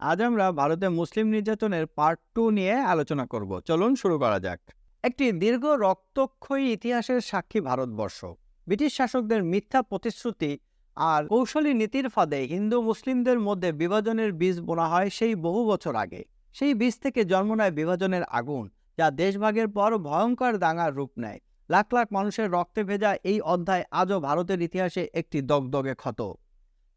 আজ আমরা ভারতে মুসলিম নির্যাতনের পার্ট টু নিয়ে আলোচনা করব। চলুন শুরু করা যাক। একটি দীর্ঘ রক্তক্ষয়ী ইতিহাসের সাক্ষী ভারতবর্ষ। ব্রিটিশ শাসকদের মিথ্যা প্রতিশ্রুতি আর কৌশলী নীতির ফাঁদে হিন্দু মুসলিমদের মধ্যে বিভাজনের বীজ বোনা হয় সেই বহু বছর আগে। সেই বীজ থেকে জন্ম নেয় বিভাজনের আগুন, যা দেশভাগের পর ভয়ঙ্কর দাঙ্গার রূপ নেয়। লাখ লাখ মানুষের রক্তে ভেজা এই অধ্যায় আজও ভারতের ইতিহাসে একটি দগদগে ক্ষত।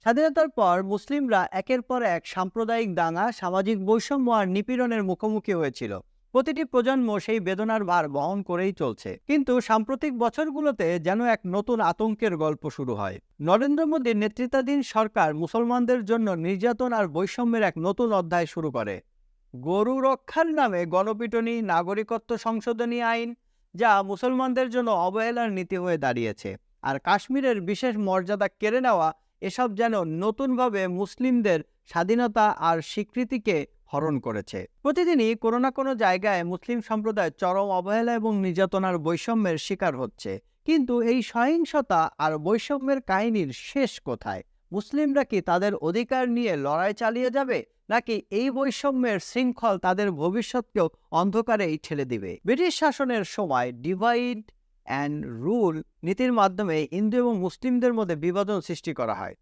স্বাধীনতার পর মুসলিমরা একের পর এক সাম্প্রদায়িক দাঙ্গা, সামাজিক বৈষম্য আর নিপীড়নের মুখোমুখি হয়েছিল। প্রতিটি প্রজন্ম সেই বেদনার ভার বহন করেই চলছে। কিন্তু সাম্প্রতিক বছরগুলোতে যেন এক নতুন আতঙ্কের গল্প শুরু হয়। নরেন্দ্র মোদীর নেতৃত্বাধীন সরকার মুসলমানদের জন্য নির্যাতন আর বৈষম্যের এক নতুন অধ্যায় শুরু করে। গরু রক্ষার নামে গণপিটনি, নাগরিকত্ব সংশোধনী আইন, যা মুসলমানদের জন্য অবহেলার নীতি হয়ে দাঁড়িয়েছে। আর কাশ্মীরের বিশেষ মর্যাদা কেড়ে নেওয়া এসব যেন নতুনভাবে মুসলিমদের স্বাধীনতা আর স্বীকৃতিকে হরণ করেছে। প্রতিদিনই কোনো না কোনো জায়গায় মুসলিম সম্প্রদায় চরম অবহেলা এবং নির্যাতনার বৈষম্যের শিকার হচ্ছে। কিন্তু এই সহিংসতা আর বৈষম্যের কাহিনীর শেষ কোথায়? মুসলিমরা কি তাদের অধিকার নিয়ে লড়াই চালিয়ে যাবে? নাকি এই বৈষম্যের শৃঙ্খল তাদের ভবিষ্যৎকেও অন্ধকারেই ঠেলে দিবে? ব্রিটিশ শাসনের সময় ডিভাইড অ্যান্ড রুল নীতির মাধ্যমে হিন্দু এবং মুসলিমদের মধ্যে বিভাজন সৃষ্টি করা হয়।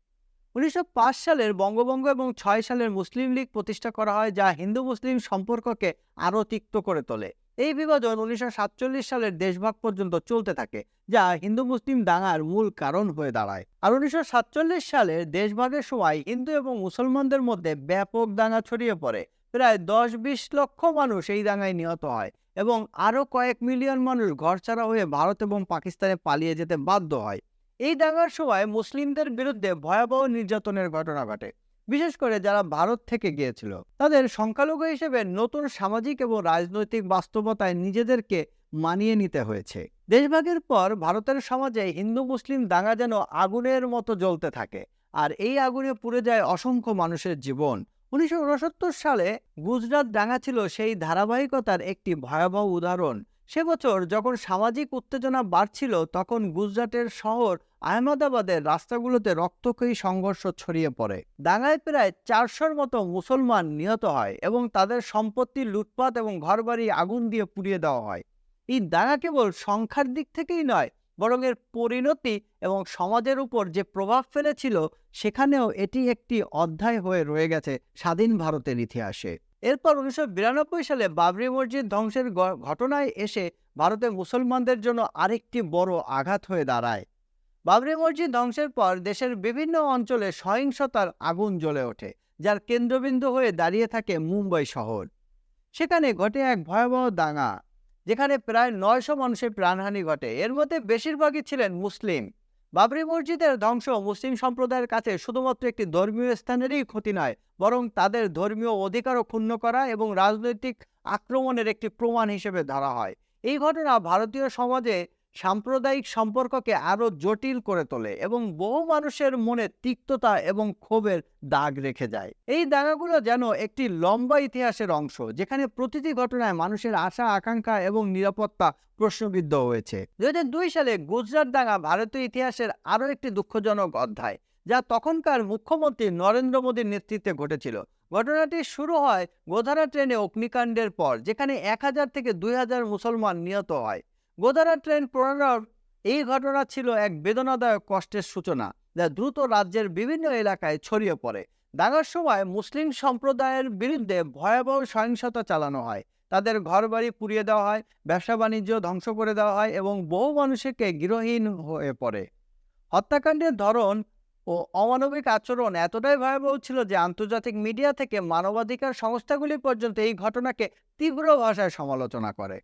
উনিশশো পাঁচ সালের বঙ্গবঙ্গ এবং ছয় সালের মুসলিম লীগ প্রতিষ্ঠা করা হয়, যা হিন্দু মুসলিম সম্পর্ককে আরও তিক্ত করে তোলে। এই বিভাজন উনিশশো সাতচল্লিশ সালের দেশভাগ পর্যন্ত চলতে থাকে, যা হিন্দু মুসলিম দাঙ্গার মূল কারণ হয়ে দাঁড়ায়। আর উনিশশো সাতচল্লিশ সালের দেশভাগের সময় হিন্দু এবং মুসলমানদের মধ্যে ব্যাপক দাঙ্গা ছড়িয়ে পড়ে। প্রায় দশ বিশ লক্ষ মানুষ এই দাঙ্গায় নিহত হয় এবং আরও কয়েক মিলিয়ন মানুষ ঘরছাড়া হয়ে ভারত এবং পাকিস্তানে পালিয়ে যেতে বাধ্য হয়। এই দাঙ্গার সময় মুসলিমদের বিরুদ্ধে ভয়াবহ নির্যাতনের ঘটনা ঘটে, বিশেষ করে যারা ভারত থেকে গিয়েছিল। তাদের সংখ্যালঘু হিসেবে নতুন সামাজিক এবং রাজনৈতিক বাস্তবতায় নিজেদেরকে মানিয়ে নিতে হয়েছে। দেশভাগের পর ভারতের সমাজে হিন্দু মুসলিম দাঙ্গা যেন আগুনের মতো জ্বলতে থাকে, আর এই আগুনে পুড়ে যায় অসংখ্য মানুষের জীবন। উনিশশো সালে গুজরাট ডাঙ্গা ছিল সেই ধারাবাহিকতার একটি ভয়াবহ উদাহরণ। সে বছর যখন সামাজিক উত্তেজনা বাড়ছিল, তখন গুজরাটের শহর আহমেদাবাদের রাস্তাগুলোতে রক্তক্ষয়ী সংঘর্ষ ছড়িয়ে পড়ে। দাঙ্গায় প্রায় চারশোর মতো মুসলমান নিহত হয় এবং তাদের সম্পত্তি লুটপাট এবং ঘরবাড়ি আগুন দিয়ে পুড়িয়ে দেওয়া হয়। এই দাঙ্গা কেবল সংখ্যার দিক থেকেই নয় বরং এর পরিণতি এবং সমাজের উপর যে প্রভাব ফেলেছিল, সেখানেও এটি একটি অধ্যায় হয়ে রয়ে গেছে স্বাধীন ভারতের ইতিহাসে। এরপর উনিশশো বিরানব্বই সালে বাবরি মসজিদ ধ্বংসের ঘটনায় এসে ভারতে মুসলমানদের জন্য আরেকটি বড় আঘাত হয়ে দাঁড়ায়। বাবরি মসজিদ ধ্বংসের পর দেশের বিভিন্ন অঞ্চলে সহিংসতার আগুন জ্বলে ওঠে, যার কেন্দ্রবিন্দু হয়ে দাঁড়িয়ে থাকে মুম্বাই শহর। সেখানে ঘটে এক ভয়াবহ দাঙ্গা। যেখানে প্রায় নয়শো মানুষের প্রাণহানি ঘটে। এর মধ্যে বেশিরভাগই ছিলেন মুসলিম। বাবরি মসজিদের ধ্বংস মুসলিম সম্প্রদায়ের কাছে শুধুমাত্র একটি ধর্মীয় স্থানেরই ক্ষতি নয়, বরং তাদের ধর্মীয় অধিকারও ক্ষুণ্ণ করা এবং রাজনৈতিক আক্রমণের একটি প্রমাণ হিসেবে ধরা হয়। এই ঘটনা ভারতীয় সমাজে সাম্প্রদায়িক সম্পর্ককে আরও জটিল করে তোলে এবং বহু মানুষের মনে তিক্ততা এবং ক্ষোভের দাগ রেখে যায়। এই দাগাগুলো যেন একটি লম্বা ইতিহাসের অংশ, যেখানে প্রতিটি ঘটনায় মানুষের আশা, আকাঙ্ক্ষা এবং নিরাপত্তা প্রশ্নবিদ্ধ হয়েছে। দুই হাজার দুই সালে গুজরাট দাঙ্গা ভারতীয় ইতিহাসের আরও একটি দুঃখজনক অধ্যায়, যা তখনকার মুখ্যমন্ত্রী নরেন্দ্র মোদীর নেতৃত্বে ঘটেছিল। ঘটনাটি শুরু হয় গোধারা ট্রেনে অগ্নিকাণ্ডের পর, যেখানে এক হাজার থেকে দুই হাজার মুসলমান নিহত হয়। গোদারা ট্রেন প্রণয়ন এই ঘটনা ছিল এক বেদনাদায়ক কষ্টের সূচনা যা দ্রুত রাজ্যের বিভিন্ন এলাকায় ছড়িয়ে পড়ে। দাঙ্গার সময় মুসলিম সম্প্রদায়ের বিরুদ্ধে ভয়াবহ সহিংসতা চালানো হয়। তাদের ঘরবাড়ি পুড়িয়ে দেওয়া হয়, ব্যবসা বাণিজ্য ধ্বংস করে দেওয়া হয় এবং বহু মানুষকে গৃহহীন হয়ে পড়ে। হত্যাকাণ্ডের ধরন ও অমানবিক আচরণ এতটাই ভয়াবহ ছিল যে আন্তর্জাতিক মিডিয়া থেকে মানবাধিকার সংস্থাগুলি পর্যন্ত এই ঘটনাকে তীব্র ভাষায় সমালোচনা করে।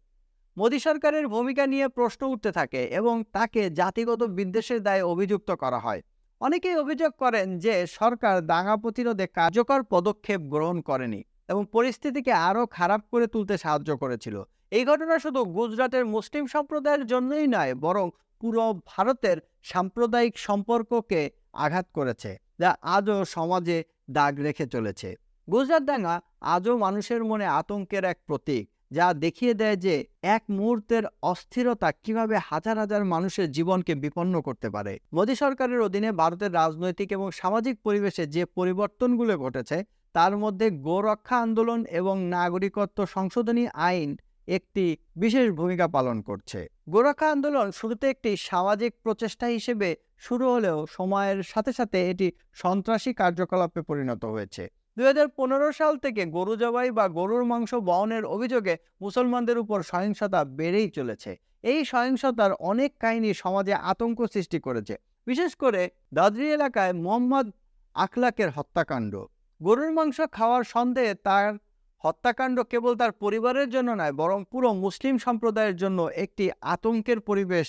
মোদী সরকারের ভূমিকা নিয়ে প্রশ্ন উঠতে থাকে এবং তাকে জাতিগত বিদ্বেষের দায়ে অভিযুক্ত করা হয়। অনেকেই অভিযোগ করেন যে সরকার দাঙ্গা প্রতিরোধে কার্যকর পদক্ষেপ গ্রহণ করেনি এবং পরিস্থিতিকে আরও খারাপ করে তুলতে সাহায্য করেছিল। এই ঘটনা শুধু গুজরাটের মুসলিম সম্প্রদায়ের জন্যই নয়, বরং পুরো ভারতের সাম্প্রদায়িক সম্পর্ককে আঘাত করেছে, যা আজও সমাজে দাগ রেখে চলেছে। গুজরাট দাঙ্গা আজও মানুষের মনে আতঙ্কের এক প্রতীক। যা দেখিয়ে দেয় যে এক মুহূর্তের অস্থিরতা কীভাবে হাজার হাজার মানুষের জীবনকে বিপন্ন করতে পারে। মোদী সরকারের অধীনে ভারতের রাজনৈতিক এবং সামাজিক পরিবেশে যে পরিবর্তনগুলো ঘটেছে, তার মধ্যে গোরক্ষা আন্দোলন এবং নাগরিকত্ব সংশোধনী আইন একটি বিশেষ ভূমিকা পালন করছে। গোরক্ষা আন্দোলন শুরুতে একটি সামাজিক প্রচেষ্টা হিসেবে শুরু হলেও সময়ের সাথে সাথে এটি সন্ত্রাসী কার্যকলাপে পরিণত হয়েছে। দু হাজার পনেরো সাল থেকে গরু জবাই বা গরুর মাংস বহনের অভিযোগে মুসলমানদের উপর সহিংসতা বেড়েই চলেছে। এই সহিংসতার অনেক কাহিনী সমাজে আতঙ্ক সৃষ্টি করেছে। বিশেষ করে দাদরি এলাকায় মোহাম্মদ আখলাকের হত্যাকাণ্ড। গরুর মাংস খাওয়ার সন্দেহে তার হত্যাকাণ্ড কেবল তার পরিবারের জন্য নয়, বরং পুরো মুসলিম সম্প্রদায়ের জন্য একটি আতঙ্কের পরিবেশ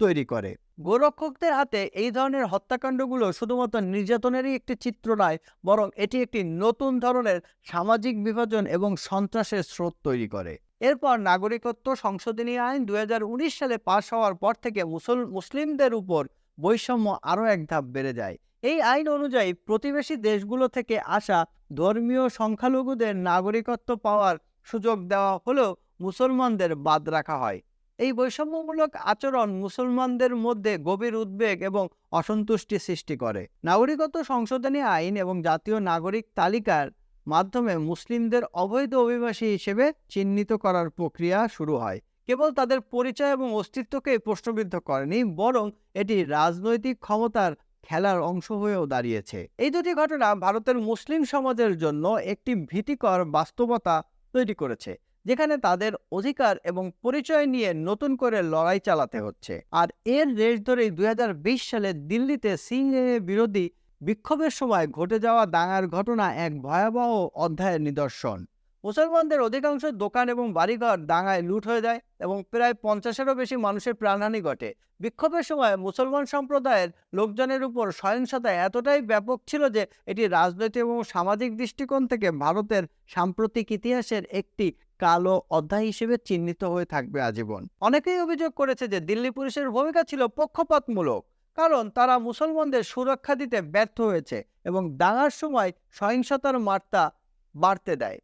তৈরি করে। গোরক্ষকদের হাতে এই ধরনের হত্যাকাণ্ডগুলো শুধুমাত্র নির্যাতনেরই একটি চিত্র নয়, বরং এটি একটি নতুন ধরনের সামাজিক বিভাজন এবং সন্ত্রাসের স্রোত তৈরি করে। এরপর নাগরিকত্ব সংশোধনী আইন দু হাজার উনিশ সালে পাশ হওয়ার পর থেকে মুসল, মুসলিমদের উপর বৈষম্য আরও এক ধাপ বেড়ে যায়। এই আইন অনুযায়ী প্রতিবেশী দেশগুলো থেকে আসা ধর্মীয় সংখ্যালঘুদের নাগরিকত্ব পাওয়ার সুযোগ দেওয়া হলেও মুসলমানদের বাদ রাখা হয়। এই বৈষম্যমূলক আচরণ মুসলমানদের মধ্যে গভীর উদ্বেগ এবং অসন্তুষ্টি সৃষ্টি করে। নাগরিকত্ব সংশোধনী আইন এবং জাতীয় নাগরিক তালিকার মাধ্যমে মুসলিমদের অবৈধ অভিবাসী হিসেবে চিহ্নিত করার প্রক্রিয়া শুরু হয়। কেবল তাদের পরিচয় এবং অস্তিত্বকে প্রশ্নবিদ্ধ করেনি, বরং এটি রাজনৈতিক ক্ষমতার খেলার অংশ হয়েও দাঁড়িয়েছে। এই দুটি ঘটনা ভারতের মুসলিম সমাজের জন্য একটি ভীতিকর বাস্তবতা তৈরি করেছে। যেখানে তাদের অধিকার এবং পরিচয় নিয়ে নতুন করে লড়াই চালাতে হচ্ছে। আর এর রেশ ধরেই দুই সালে দিল্লিতে সিএএ বিরোধী বিক্ষোভের সময় ঘটে যাওয়া দাঙ্গার ঘটনা এক ভয়াবহ অধ্যায়ের নিদর্শন। মুসলমানদের অধিকাংশ দোকান এবং বাড়িঘর দাঙ্গায় লুট হয়ে যায় এবং প্রায় পঞ্চাশেরও বেশি মানুষের প্রাণহানি ঘটে। বিক্ষোভের সময় মুসলমান সম্প্রদায়ের লোকজনের উপর সহিংসতা এতটাই ব্যাপক ছিল যে এটি রাজনৈতিক এবং সামাজিক দৃষ্টিকোণ থেকে ভারতের সাম্প্রতিক ইতিহাসের একটি কালো অধ্যায় হিসেবে চিহ্নিত হয়ে থাকবে আজীবন। অনেকেই অভিযোগ করেছে যে দিল্লি পুলিশের ভূমিকা ছিল পক্ষপাতমূলক, কারণ তারা মুসলমানদের সুরক্ষা দিতে ব্যর্থ হয়েছে এবং দাঙ্গার সময় সহিংসতার মাত্রা বাড়তে দেয়।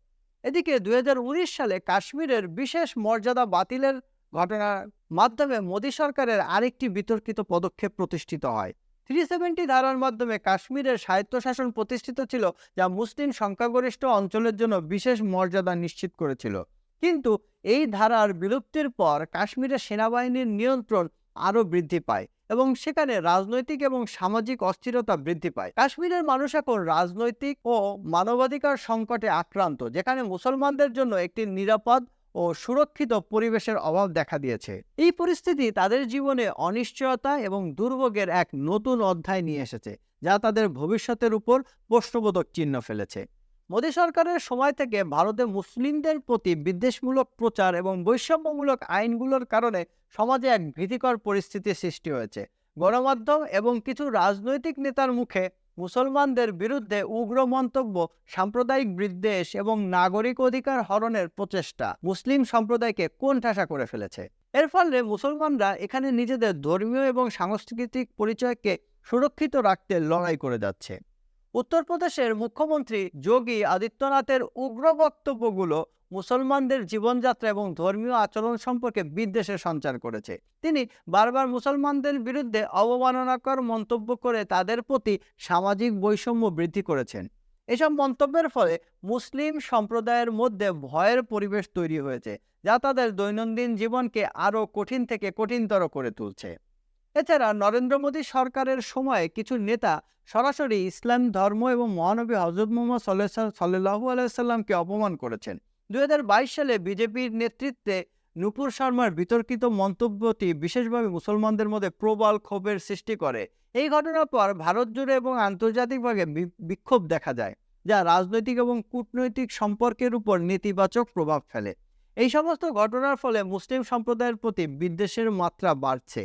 এদিকে দু হাজার উনিশ সালে কাশ্মীরের বিশেষ মর্যাদা বাতিলের ঘটনার মাধ্যমে মোদী সরকারের আরেকটি বিতর্কিত পদক্ষেপ প্রতিষ্ঠিত হয়। থ্রি সেভেন্টি ধারার মাধ্যমে কাশ্মীরের স্বায়ত্তশাসন প্রতিষ্ঠিত ছিল, যা মুসলিম সংখ্যাগরিষ্ঠ অঞ্চলের জন্য বিশেষ মর্যাদা নিশ্চিত করেছিল। কিন্তু এই ধারার বিলুপ্তির পর কাশ্মীরের সেনাবাহিনীর নিয়ন্ত্রণ আরও বৃদ্ধি পায় এবং সেখানে রাজনৈতিক এবং সামাজিক অস্থিরতা বৃদ্ধি পায়। কাশ্মীরের মানুষ এখন রাজনৈতিক ও মানবাধিকার সংকটে আক্রান্ত, যেখানে মুসলমানদের জন্য একটি নিরাপদ ও সুরক্ষিত পরিবেশের অভাব দেখা দিয়েছে। এই পরিস্থিতি তাদের জীবনে অনিশ্চয়তা এবং দুর্ভোগের এক নতুন অধ্যায় নিয়ে এসেছে, যা তাদের ভবিষ্যতের উপর প্রশ্নবোধক চিহ্ন ফেলেছে। মোদী সরকারের সময় থেকে ভারতে মুসলিমদের প্রতি বিদ্বেষমূলক প্রচার এবং বৈষম্যমূলক আইনগুলোর কারণে সমাজে এক ভীতিকর পরিস্থিতি সৃষ্টি হয়েছে। গণমাধ্যম এবং কিছু রাজনৈতিক নেতার মুখে মুসলমানদের বিরুদ্ধে উগ্র মন্তব্য, সাম্প্রদায়িক বিদ্বেষ এবং নাগরিক অধিকার হরণের প্রচেষ্টা মুসলিম সম্প্রদায়কে কোণঠাসা করে ফেলেছে। এর ফলে মুসলমানরা এখানে নিজেদের ধর্মীয় এবং সাংস্কৃতিক পরিচয়কে সুরক্ষিত রাখতে লড়াই করে যাচ্ছে। উত্তরপ্রদেশের মুখ্যমন্ত্রী যোগী আদিত্যনাথের উগ্র বক্তব্যগুলো মুসলমানদের জীবনযাত্রা এবং ধর্মীয় আচরণ সম্পর্কে বিদ্বেষের সঞ্চার করেছে। তিনি বারবার মুসলমানদের বিরুদ্ধে অবমাননাকর মন্তব্য করে তাদের প্রতি সামাজিক বৈষম্য বৃদ্ধি করেছেন। এসব মন্তব্যের ফলে মুসলিম সম্প্রদায়ের মধ্যে ভয়ের পরিবেশ তৈরি হয়েছে, যা তাদের দৈনন্দিন জীবনকে আরও কঠিন থেকে কঠিনতর করে তুলছে। এছাড়া নরেন্দ্র মোদী সরকারের সময়ে কিছু নেতা সরাসরি ইসলাম ধর্ম এবং মহানবী হজরত মোহাম্মদ সাল্লাহ সাল্লাহু আলাইসাল্লামকে অপমান করেছেন। দু হাজার বাইশ সালে বিজেপির নেতৃত্বে নুপুর শর্মার বিতর্কিত মন্তব্যটি বিশেষভাবে মুসলমানদের মধ্যে প্রবল ক্ষোভের সৃষ্টি করে। এই ঘটনার পর ভারত জুড়ে এবং আন্তর্জাতিকভাবে বিক্ষোভ দেখা যায়, যা রাজনৈতিক এবং কূটনৈতিক সম্পর্কের উপর নেতিবাচক প্রভাব ফেলে। এই সমস্ত ঘটনার ফলে মুসলিম সম্প্রদায়ের প্রতি বিদ্বেষের মাত্রা বাড়ছে,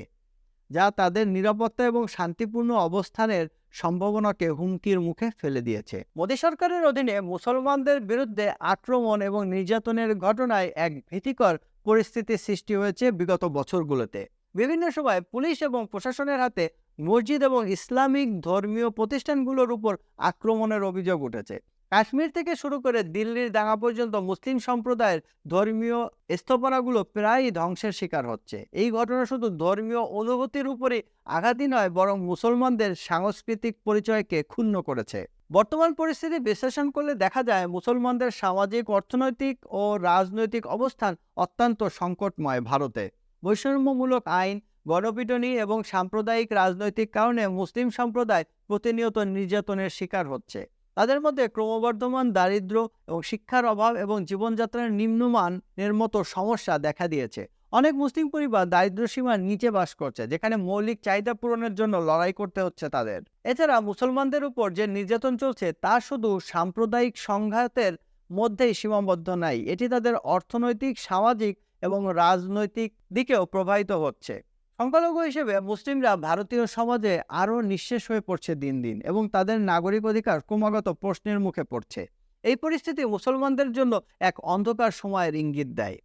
যা তাদের নিরাপত্তা এবং শান্তিপূর্ণ অবস্থানের সম্ভাবনাকে হুমকির মুখে ফেলে দিয়েছে। মোদী সরকারের অধীনে মুসলমানদের বিরুদ্ধে আক্রমণ এবং নির্যাতনের ঘটনায় এক ভীতিকর পরিস্থিতি সৃষ্টি হয়েছে বিগত বছরগুলোতে। বিভিন্ন সময় পুলিশ এবং প্রশাসনের হাতে মসজিদ এবং ইসলামিক ধর্মীয় প্রতিষ্ঠানগুলোর উপর আক্রমণের অভিযোগ উঠেছে। কাশ্মীর থেকে শুরু করে দিল্লির দাঙ্গা পর্যন্ত মুসলিম সম্প্রদায়ের ধর্মীয় স্থাপনাগুলো প্রায়ই ধ্বংসের শিকার হচ্ছে। এই ঘটনা শুধু ধর্মীয় অনুভূতির উপরে আঘাতই নয়, বরং মুসলমানদের সাংস্কৃতিক পরিচয়কে ক্ষুণ্ণ করেছে। বর্তমান পরিস্থিতি বিশ্লেষণ করলে দেখা যায়, মুসলমানদের সামাজিক, অর্থনৈতিক ও রাজনৈতিক অবস্থান অত্যন্ত সংকটময় ভারতে। বৈষম্যমূলক আইন, গণপিটনি এবং সাম্প্রদায়িক রাজনৈতিক কারণে মুসলিম সম্প্রদায় প্রতিনিয়ত নির্যাতনের শিকার হচ্ছে। তাদের মধ্যে ক্রমবর্ধমান দারিদ্র্য এবং শিক্ষার অভাব এবং জীবনযাত্রার নিম্নমানের মতো সমস্যা দেখা দিয়েছে। অনেক মুসলিম পরিবার দারিদ্র্য সীমার নিচে বাস করছে, যেখানে মৌলিক চাহিদা পূরণের জন্য লড়াই করতে হচ্ছে তাদের। এছাড়া মুসলমানদের উপর যে নির্যাতন চলছে, তা শুধু সাম্প্রদায়িক সংঘাতের মধ্যেই সীমাবদ্ধ নাই, এটি তাদের অর্থনৈতিক, সামাজিক এবং রাজনৈতিক দিকেও প্রবাহিত হচ্ছে। সংখ্যালঘু হিসেবে মুসলিমরা ভারতীয় সমাজে আরও নিঃশেষ হয়ে পড়ছে দিন দিন এবং তাদের নাগরিক অধিকার ক্রমাগত প্রশ্নের মুখে পড়ছে। এই পরিস্থিতি মুসলমানদের জন্য এক অন্ধকার সময়ের ইঙ্গিত দেয়।